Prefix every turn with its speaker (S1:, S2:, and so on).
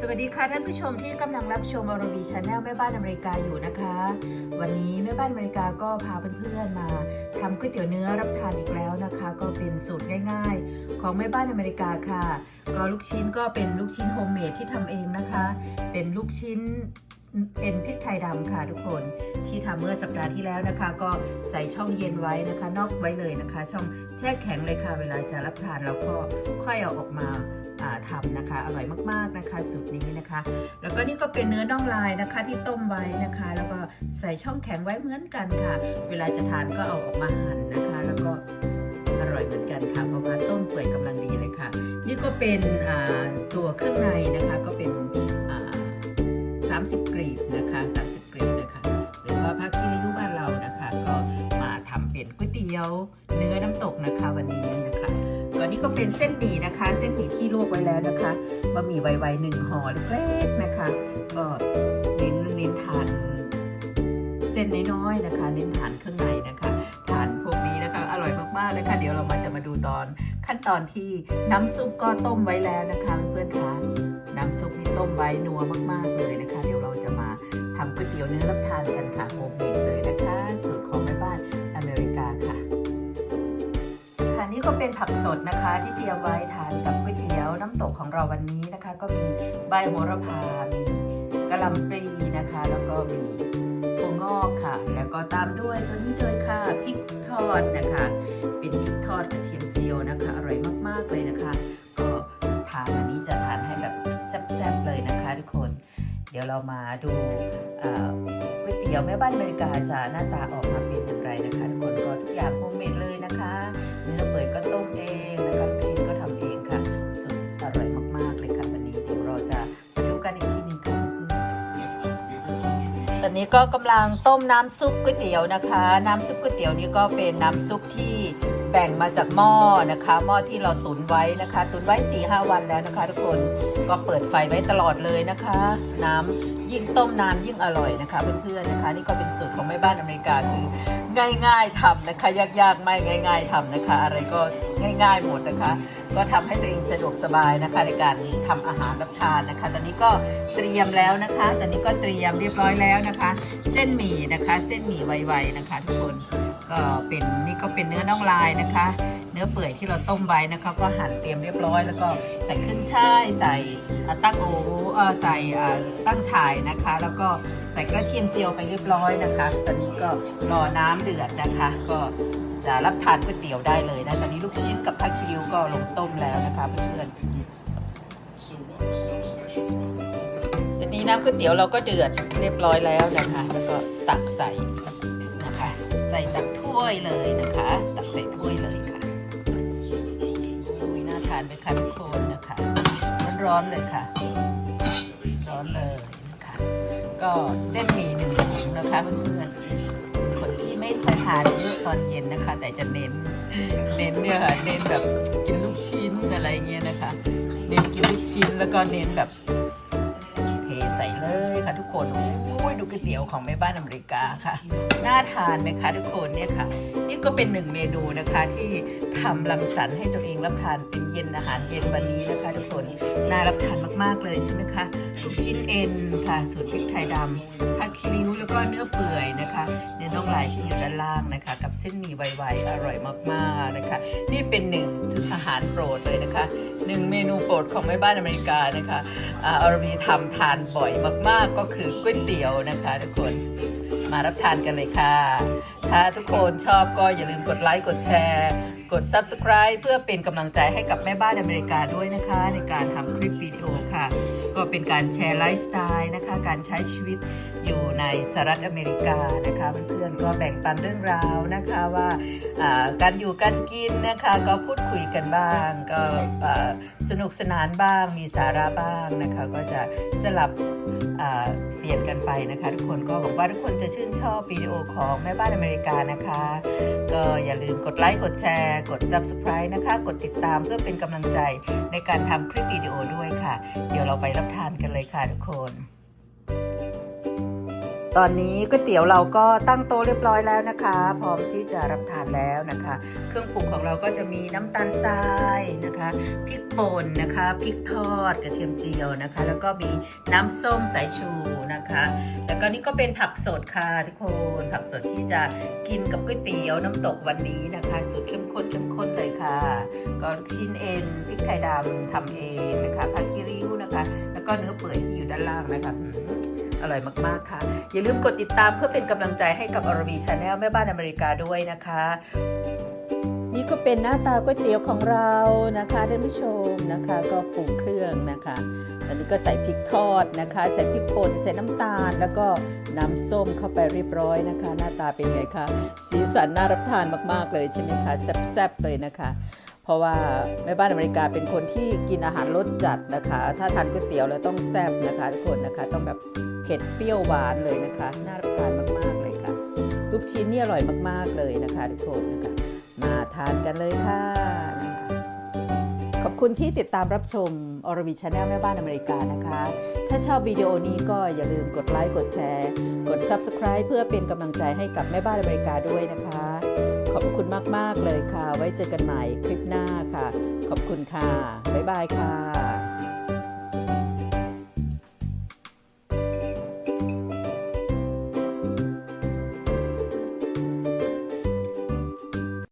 S1: สวัสดีค่ะท่านผู้ชมที่กำลังรับชมอรบีชาแนลแม่บ้านอเมริกาอยู่นะคะ วันนี้แม่บ้านอเมริกาก็พาเพื่อนๆมาทำก๋วยเตี๋ยวเนื้อรับทานอีกแล้วนะคะ ก็เป็นสูตรง่าย ๆ ของแม่บ้านอเมริกาค่ะ ก็ลูกชิ้นก็เป็นลูกชิ้นโฮมเมดที่ทำเองนะคะ เป็นลูกชิ้นเป็นพริกไทยดำค่ะทุกคนที่ทำเมื่อสัปดาห์ที่แล้วนะคะ ก็ใส่ช่องเย็นไว้นะคะ นอกไว้เลยนะคะ ช่องแช่แข็งเลยค่ะเวลาจะรับทานเราก็ค่อยเอาออกมา ทำนะคะ อร่อยมากๆนะคะสูตรนี้นะคะ แล้วก็นี่ก็เป็นเนื้อน่องลายนะคะที่ต้มไว้นะคะ แล้วก็ใส่ช่องแข็งไว้เหมือนกันค่ะ เวลาจะทานก็เอาออกมาหั่นนะคะ แล้วก็อร่อยเหมือนกันค่ะเพราะว่าต้มเปื่อยกำลังดีเลยค่ะ นี่ก็เป็นตัวเครื่องในนะคะก็เป็น 30 กรีบนะคะ30 กรีบนะคะหรือว่าภาคที่ริ้วบ้านเรานะคะ ก็มาทำเป็นก๋วยเตี๋ยว เนื้อน้ำตกนะคะวันนี้นะคะก่อนนี้ก็เป็นเส้นหมี่ เส้นหมี่ที่ลวกไว้แล้วนะคะบะหมี่ไวๆหนึ่งห่อเล็กๆนะคะ ก็เน้นเน้นทานเส้นน้อยๆนะคะ เน้นทานเครื่องในนะคะทานพวกนี้นะคะ อร่อยมากๆนะคะ เดี๋ยวเรามาจะมาดูตอนขั้นตอนที่น้ำซุปก็ต้มไว้แล้วนะคะเพื่อนๆคะน้ำซุปนี่ต้มไว้นัวมากๆเลยนะคะ เดี๋ยวเราจะมาทำก๋วยเตี๋ยวเนื้อรับทานกันค่ะโฮมเมดเลยนะคะสูต ก็เป็นผักสดนะคะ ที่เตรียมไว้ทานกับก๋วยเตี๋ยวน้ำตกของเราวันนี้นะคะ ก็มีใบโหระพา มีกระลำปลีนะคะ แล้วก็มีถั่วงอกค่ะ แล้วก็ตามด้วยตัวนี้เลยค่ะพริกทอดนะคะ เป็นพริกทอดกระเทียมเจียวนะคะ อร่อยมากๆเลยนะคะ ก็ทานวันนี้จะทานให้แบบแซ่บๆเลยนะคะทุกคน เดี๋ยวเรามาดูก๋วยเตี๋ยวแม่บ้านอเมริกาจะหน้าตาออกมาเป็นอย่างไรนะคะ เองนะคะลูกชิ้นก็ทำเองค่ะ สุดอร่อยมากๆเลยค่ะวันนี้เดี๋ยวเราจะมาดูกันอีกทีหนึ่งค่ะตอนนี้ก็กำลังต้มน้ำซุปก๋วยเตี๋ยวนะคะ น้ำซุปก๋วยเตี๋ยวนี้ก็เป็นน้ำซุปที่ แบ่งมาจากหม้อนะคะหม้อที่เราตุนไว้นะคะ ตุนไว้4ีหวันแล้วนะคะ ทุกคนก็เปิดไฟไว้ตลอดเลยนะคะ น้ำยิ่งต้มนานยิ่งอร่อยนะคะ เพื่อนๆนะคะ นี่ก็เป็นสูตรของแม่บ้านอเมริกาคือง่ายๆทำนะคะยากๆไม่ง่าย ๆทำนะคะ อะไรก็ง่ายๆหมดนะคะ ก็ทำให้ตัวเองสะดวกสบายนะคะ ในการทำอาหารรับทานนะคะ ตอนนี้ก็เตรียมแล้วนะคะ ตอนนี้ก็เตรียมเรียบร้อยแล้วนะคะ เส้นหมี่นะคะ เส้นหมี่ไวๆนะคะ ทุกคน ก็เป็นนี่ก็เป็นเนื้อน่องลายนะคะ เนื้อเปื่อยที่เราต้มไว้นะคะ ก็หั่นเตรียมเรียบร้อย แล้วก็ใส่ขึ้นช่ายใส่อ่าตั้งโอเออใส่อ่าตั้งฉายนะคะ แล้วก็ใส่กระเทียมเจียวไปเรียบร้อยนะคะ ตอนนี้ก็รอน้ำเดือดนะคะ ก็จะรับทานก๋วยเตี๋ยวได้เลยนะตอนนี้ลูกชิ้นกับผักคิวก็ลงต้มแล้วนะคะเพื่อนๆตอนนี้น้ำก๋วยเตี๋ยวเราก็เดือดเรียบร้อยแล้วนะคะ แล้วก็ตักใส่นะ คะใส่ตักถ้วยเลยนะคะ ตักใส่ถ้วยเลยค่ะอุ้ยน่าทานไหมคะทุกคนนะคะ ร้อนๆเลยค่ะ ร้อนเลยนะคะ ก็เส้นหมี่หนึ่งถุงนะคะเพื่อนๆคนที่ไม่ค่อยทานเยอะตอนเย็นนะคะ แต่จะเน้น เน้นเนี่ยค่ะเน้นแบบกินลูกชิ้นอะไรเงี้ยนะคะ เน้นกินลูกชิ้นแล้วก็เน้นแบบเทใส่เลยค่ะทุกคน โอ้ยดูก๋วยเตี๋ยวของแม่บ้านอเมริกาค่ะน่าทานไหมคะทุกคนเนี่ยค่ะ นี่ก็เป็นหนึ่งเมนูนะคะที่ทำลังสรรค์ให้ตัวเองรับทานเป็นเย็นอาหารเย็นวันนี้นะคะ ทุกคนน่ารับทานมากๆเลยใช่ไหมคะลูกชิ้นเอ็นค่ะสูตรพริกไทยดำผักคิริ้วแล้วก็เนื้อเปื่อยนะคะเนื้อน่องลายที่อยู่ด้านล่างนะคะ กับเส้นหมี่ไวๆอร่อยมากๆนะคะ นี่เป็นหนึ่งอาหารโปรดเลยนะคะ หนึ่งเมนูโปรดของแม่บ้านอเมริกานะคะอารมีทำทานบ่อยมากๆ ก็คือก๋วยเตี๋ยวนะคะ ทุกคนมารับทานกันเลยค่ะ ถ้าทุกคนชอบก็อย่าลืมกดไลค์กดแชร์กด Subscribe เพื่อเป็นกำลังใจให้กับแม่บ้านอเมริกาด้วยนะคะ ในการทำคลิปวิดีโอค่ะ เป็นการแชร์ไลฟ์สไตล์นะคะ การใช้ชีวิตอยู่ในสหรัฐอเมริกานะคะเพื่อนๆก็แบ่งปันเรื่องราวนะคะว่าการอยู่การกินนะคะก็พูดคุยกันบ้าง ก็สนุกสนานบ้างมีสาระบ้างนะคะ ก็จะสลับ กันไปนะคะ ทุกคนก็หวังว่าทุกคนจะชื่นชอบวิดีโอของแม่บ้านอเมริกานะคะ ก็อย่าลืมกดไลค์กดแชร์ กด Subscribe นะคะ กดติดตามเพื่อเป็นกำลังใจในการทำคลิปวิดีโอด้วยค่ะ เดี๋ยวเราไปรับทานกันเลยค่ะทุกคน ตอนนี้ก๋วยเตี๋ยวเราก็ตั้งโต๊ะเรียบร้อยแล้วนะคะ พร้อมที่จะรับทานแล้วนะคะ เครื่องปรุงของเราก็จะมีน้ำตาลทรายนะคะพริกป่นนะคะพริกทอดกระเทียมเจียวนะคะ แล้วก็มีน้ำส้มสายชูนะคะ แล้วก็นี่ก็เป็นผักสดค่ะทุกคนผักสดที่จะกินกับก๋วยเตี๋ยวน้ำตกวันนี้นะคะสูตรเข้มข้นเข้มข้นเลยค่ะ ก็ชิ้นเอ็นพริกไทยดำทำเองนะคะผักคีริ้วนะคะ แล้วก็เนื้อเปื่อยที่อยู่ด้านล่างนะคะ อร่อยมากๆค่ะ อย่าลืมกดติดตามเพื่อเป็นกำลังใจให้กับอรวีชาแนลแม่บ้านอเมริกาด้วยนะคะ นี่ก็เป็นหน้าตาก๋วยเตี๋ยวของเรานะคะท่านผู้ชมนะคะก็ปรุงเครื่องนะคะอันนี้ก็ใส่พริกทอดนะคะ ใส่พริกป่นใส่น้ำตาล แล้วก็น้ำส้มเข้าไปเรียบร้อยนะคะ หน้าตาเป็นไงคะสีสันน่ารับทานมากๆเลยใช่ไหมคะแซ่บๆเลยนะคะ เพราะว่าแม่บ้านอเมริกาเป็นคนที่กินอาหารรสจัดนะคะ ถ้าทานก๋วยเตี๋ยวแล้วต้องแซ่บนะคะทุกคนนะคะ ต้องแบบเผ็ดเปรี้ยวหวานเลยนะคะ น่ารับทานมากๆเลยค่ะ ลูกชิ้นนี่อร่อยมากๆเลยนะคะ ทุกคนนะคะ มาทานกันเลยค่ะนะคะขอบคุณที่ติดตามรับชมอรวีชาแนลแม่บ้านอเมริกานะคะ ถ้าชอบวิดีโอนี้ก็อย่าลืมกดไลค์กดแชร์ กด Subscribe เพื่อเป็นกำลังใจให้กับแม่บ้านอเมริกาด้วยนะคะ ขอบคุณมาก ๆ เลยค่ะ ไว้เจอกันใหม่คลิปหน้าค่ะ ขอบคุณค่ะ บ๊ายบายค่ะ